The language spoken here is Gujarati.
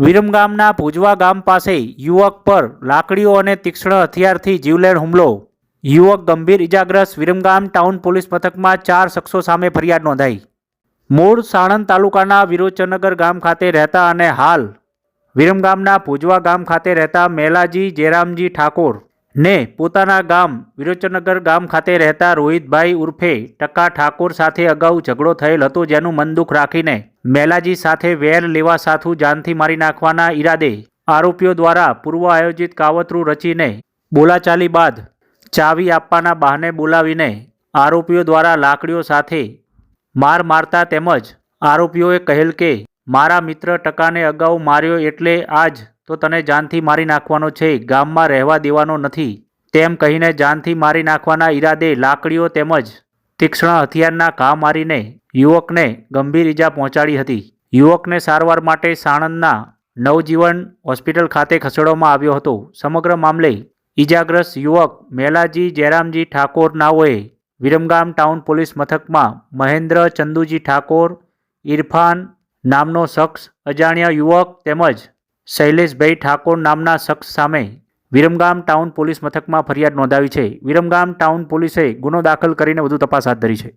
વિરમગામના ભુજવા ગામ પાસે યુવક પર લાકડીઓ અને તીક્ષ્ણ હથિયારથી જીવલેણ હુમલો. યુવક ગંભીર ઇજાગ્રસ્ત વિરમગામ ટાઉન પોલીસ મથકમાં ચાર શખ્સો સામે ફરિયાદ નોંધાઈ. મૂળ સાણંદ તાલુકાના વિરોચનગર ગામ ખાતે રહેતા અને હાલ વિરમગામના ભુજવા ગામ ખાતે રહેતા મેલાજી જયરામજી ઠાકોર ને પોતાના ગામ, વિરોચનગર ગામ ખાતે રહેતા રોહિતભાઈ ઉર્ફે ટકા ઠાકોર સાથે અગાઉ ઝઘડો થયેલ હતો જેનું મનદુખ રાખીને મેલાજી સાથે વેર લેવા સાથું જાનથી મારી નાખવાના ઈરાદે આરોપીઓ દ્વારા પૂર્વ આયોજિત કાવતરું રચીને બોલાચાલી બાદ ચાવી આપવાના બહાને બોલાવીને આરોપીઓ દ્વારા લાકડીઓ સાથે માર મારતા તેમજ આરોપીઓએ કહેલ કે, મારા મિત્ર ટકાને અગાઉ માર્યો એટલે આજ તો તને જાનથી મારી નાખવાનો છે, ગામમાં રહેવા દેવાનો નથી. તેમ કહીને જાનથી મારી નાખવાના ઈરાદે લાકડીઓ તેમજ તીક્ષ્ણ હથિયારના ઘા મારીને યુવકને ગંભીર ઈજા પહોંચાડી હતી. યુવકને સારવાર માટે સાણંદના નવજીવન હોસ્પિટલ ખાતે ખસેડવામાં આવ્યો હતો. સમગ્ર મામલે ઈજાગ્રસ્ત યુવક મેલાજી જયરામજી ઠાકોર નાઓએ વિરમગામ ટાઉન પોલીસ મથકમાં મહેન્દ્ર ચંદુજી ઠાકોર ઇરફાન નામનો શખ્સ, અજાણ્યા યુવક તેમજ શૈલેષભાઈ ઠાકોર નામના શખ્સ સામે વિરમગામ ટાઉન પોલીસ મથકમાં ફરિયાદ નોંધાવી છે. વિરમગામ ટાઉન પોલીસે ગુનો દાખલ કરીને વધુ તપાસ હાથ ધરી છે.